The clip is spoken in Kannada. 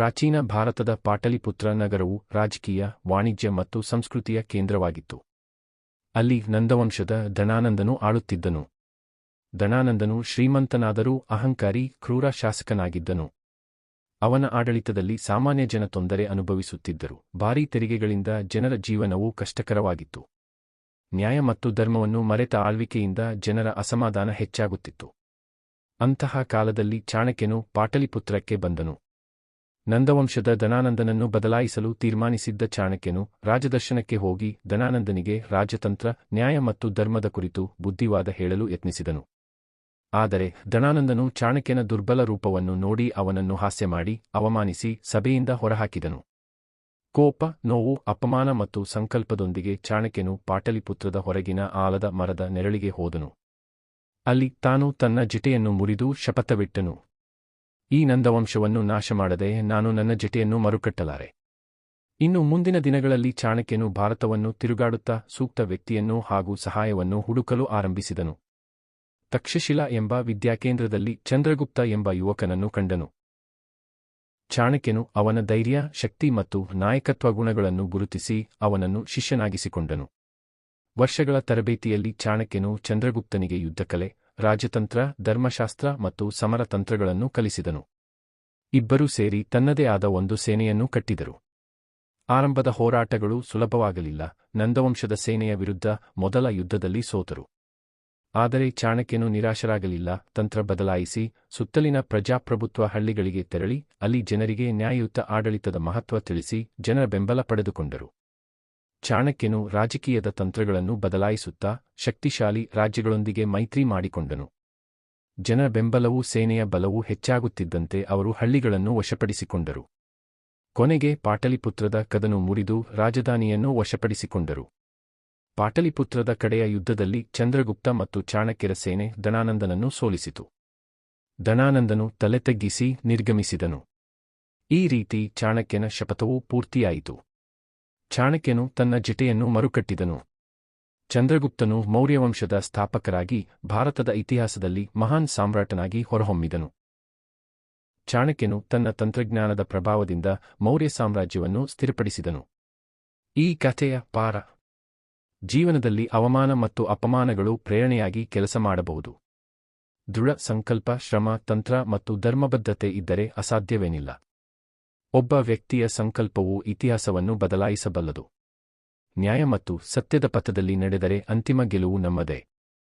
ಪ್ರಾಚೀನ ಭಾರತದ ಪಾಟಲಿಪುತ್ರ ನಗರವು ರಾಜಕೀಯ, ವಾಣಿಜ್ಯ ಮತ್ತು ಸಂಸ್ಕೃತಿಯ ಕೇಂದ್ರವಾಗಿತ್ತು. ಅಲ್ಲಿ ನಂದವಂಶದ ಧನಾನಂದನು ಆಳುತ್ತಿದ್ದನು. ಧನಾನಂದನು ಶ್ರೀಮಂತನಾದರೂ ಅಹಂಕಾರಿ, ಕ್ರೂರ ಶಾಸಕನಾಗಿದ್ದನು. ಅವನ ಆಡಳಿತದಲ್ಲಿ ಸಾಮಾನ್ಯ ಜನ ತೊಂದರೆ ಅನುಭವಿಸುತ್ತಿದ್ದರು. ಭಾರೀ ತೆರಿಗೆಗಳಿಂದ ಜನರ ಜೀವನವು ಕಷ್ಟಕರವಾಗಿತ್ತು. ನ್ಯಾಯ ಮತ್ತು ಧರ್ಮವನ್ನು ಮರೆತ ಆಳ್ವಿಕೆಯಿಂದ ಜನರ ಅಸಮಾಧಾನ ಹೆಚ್ಚಾಗುತ್ತಿತ್ತು. ಅಂತಹ ಕಾಲದಲ್ಲಿ ಚಾಣಕ್ಯನು ಪಾಟಲಿಪುತ್ರಕ್ಕೆ ಬಂದನು. ನಂದವಂಶದ ದನಾನಂದನನ್ನು ಬದಲಾಯಿಸಲು ತೀರ್ಮಾನಿಸಿದ್ದ ಚಾಣಕ್ಯನು ರಾಜದರ್ಶನಕ್ಕೆ ಹೋಗಿ ದನಾನಂದನಿಗೆ ರಾಜತಂತ್ರ, ನ್ಯಾಯ ಮತ್ತು ಧರ್ಮದ ಕುರಿತು ಬುದ್ಧಿವಾದ ಹೇಳಲು ಯತ್ನಿಸಿದನು. ಆದರೆ ದನಾನಂದನು ಚಾಣಕ್ಯನ ದುರ್ಬಲ ರೂಪವನ್ನು ನೋಡಿ ಅವನನ್ನು ಹಾಸ್ಯ ಮಾಡಿ ಅವಮಾನಿಸಿ ಸಭೆಯಿಂದ ಹೊರಹಾಕಿದನು. ಕೋಪ, ನೋವು, ಅಪಮಾನ ಮತ್ತು ಸಂಕಲ್ಪದೊಂದಿಗೆ ಚಾಣಕ್ಯನು ಪಾಟಲಿಪುತ್ರದ ಹೊರಗಿನ ಆಲದ ಮರದ ನೆರಳಿಗೆ ಹೋದನು. ಅಲ್ಲಿ ತಾನು ತನ್ನ ಜಿಟೆಯನ್ನು ಮುರಿದು ಶಪಥವಿಟ್ಟನು. ಈ ನಂದವಂಶವನ್ನು ನಾಶ ಮಾಡದೆ ನಾನು ನನ್ನ ಜಟೆಯನ್ನು ಮರುಕಟ್ಟಲಾರೆ. ಇನ್ನು ಮುಂದಿನ ದಿನಗಳಲ್ಲಿ ಚಾಣಕ್ಯನು ಭಾರತವನ್ನು ತಿರುಗಾಡುತ್ತಾ ಸೂಕ್ತ ವ್ಯಕ್ತಿಯನ್ನು ಹಾಗೂ ಸಹಾಯವನ್ನು ಹುಡುಕಲು ಆರಂಭಿಸಿದನು. ತಕ್ಷಶಿಲಾ ಎಂಬ ವಿದ್ಯಾಕೇಂದ್ರದಲ್ಲಿ ಚಂದ್ರಗುಪ್ತ ಎಂಬ ಯುವಕನನ್ನು ಕಂಡನು. ಚಾಣಕ್ಯನು ಅವನ ಧೈರ್ಯ, ಶಕ್ತಿ ಮತ್ತು ನಾಯಕತ್ವ ಗುಣಗಳನ್ನು ಗುರುತಿಸಿ ಅವನನ್ನು ಶಿಷ್ಯನಾಗಿಸಿಕೊಂಡನು. ವರ್ಷಗಳ ತರಬೇತಿಯಲ್ಲಿ ಚಾಣಕ್ಯನು ಚಂದ್ರಗುಪ್ತನಿಗೆ ಯುದ್ಧಕಲೆ ರಾಜತಂತ್ರ, ಧರ್ಮಶಾಸ್ತ್ರ ಮತ್ತು ಸಮರ ತಂತ್ರಗಳನ್ನು ಕಲಿಸಿದನು. ಇಬ್ಬರೂ ಸೇರಿ ತನ್ನದೇ ಆದ ಒಂದು ಸೇನೆಯನ್ನು ಕಟ್ಟಿದರು. ಆರಂಭದ ಹೋರಾಟಗಳು ಸುಲಭವಾಗಲಿಲ್ಲ, ನಂದವಂಶದ ಸೇನೆಯ ವಿರುದ್ಧ ಮೊದಲ ಯುದ್ಧದಲ್ಲಿ ಸೋತರು. ಆದರೆ ಚಾಣಕ್ಯನು ನಿರಾಶರಾಗಲಿಲ್ಲ, ತಂತ್ರ ಬದಲಾಯಿಸಿ, ಸುತ್ತಲಿನ ಪ್ರಜಾಪ್ರಭುತ್ವ ಹಳ್ಳಿಗಳಿಗೆ ತೆರಳಿ, ಅಲ್ಲಿ ಜನರಿಗೆ ನ್ಯಾಯಯುತ ಆಡಳಿತದ ಮಹತ್ವ ತಿಳಿಸಿ, ಜನರ ಬೆಂಬಲ ಪಡೆದುಕೊಂಡರು. ಚಾಣಕ್ಯನು ರಾಜಕೀಯದ ತಂತ್ರಗಳನ್ನು ಬದಲಾಯಿಸುತ್ತಾ ಶಕ್ತಿಶಾಲಿ ರಾಜ್ಯಗಳೊಂದಿಗೆ ಮೈತ್ರಿ ಮಾಡಿಕೊಂಡನು. ಜನ ಬೆಂಬಲವೂ ಸೇನೆಯ ಬಲವೂ ಹೆಚ್ಚಾಗುತ್ತಿದ್ದಂತೆ ಅವರು ಹಳ್ಳಿಗಳನ್ನು ವಶಪಡಿಸಿಕೊಂಡರು. ಕೊನೆಗೆ ಪಾಟಲಿಪುತ್ರದ ಕದನು ಮುರಿದು ರಾಜಧಾನಿಯನ್ನು ವಶಪಡಿಸಿಕೊಂಡರು. ಪಾಟಲಿಪುತ್ರದ ಕಡೆಯ ಯುದ್ಧದಲ್ಲಿ ಚಂದ್ರಗುಪ್ತ ಮತ್ತು ಚಾಣಕ್ಯರ ಸೇನೆ ದನಾನಂದನನ್ನು ಸೋಲಿಸಿತು. ದಣಾನಂದನು ತಲೆತಗ್ಗಿಸಿ ನಿರ್ಗಮಿಸಿದನು. ಈ ರೀತಿ ಚಾಣಕ್ಯನ ಶಪಥವು ಪೂರ್ತಿಯಾಯಿತು. ಚಾಣಕ್ಯನು ತನ್ನ ಜಟೆಯನ್ನು ಮರುಕಟ್ಟಿದನು. ಚಂದ್ರಗುಪ್ತನು ಮೌರ್ಯವಂಶದ ಸ್ಥಾಪಕರಾಗಿ ಭಾರತದ ಇತಿಹಾಸದಲ್ಲಿ ಮಹಾನ್ ಸಾಮ್ರಾಟನಾಗಿ ಹೊರಹೊಮ್ಮಿದನು. ಚಾಣಕ್ಯನು ತನ್ನ ತಂತ್ರಜ್ಞಾನದ ಪ್ರಭಾವದಿಂದ ಮೌರ್ಯ ಸಾಮ್ರಾಜ್ಯವನ್ನು ಸ್ಥಿರಪಡಿಸಿದನು. ಈ ಕಥೆಯ ಪಾರ. ಜೀವನದಲ್ಲಿ ಅವಮಾನ ಮತ್ತು ಅಪಮಾನಗಳು ಪ್ರೇರಣೆಯಾಗಿ ಕೆಲಸ ಮಾಡಬಹುದು. ದೃಢ ಸಂಕಲ್ಪ, ಶ್ರಮ, ತಂತ್ರ ಮತ್ತು ಧರ್ಮಬದ್ಧತೆ ಇದ್ದರೆ ಅಸಾಧ್ಯವೇನಿಲ್ಲ. ಒಬ್ಬ ವ್ಯಕ್ತಿಯ ಸಂಕಲ್ಪವು ಇತಿಹಾಸವನ್ನು ಬದಲಾಯಿಸಬಲ್ಲದು. ನ್ಯಾಯ ಮತ್ತು ಸತ್ಯದ ಪಥದಲ್ಲಿ ನಡೆದರೆ ಅಂತಿಮ ಗೆಲುವು ನಮ್ಮದೇ.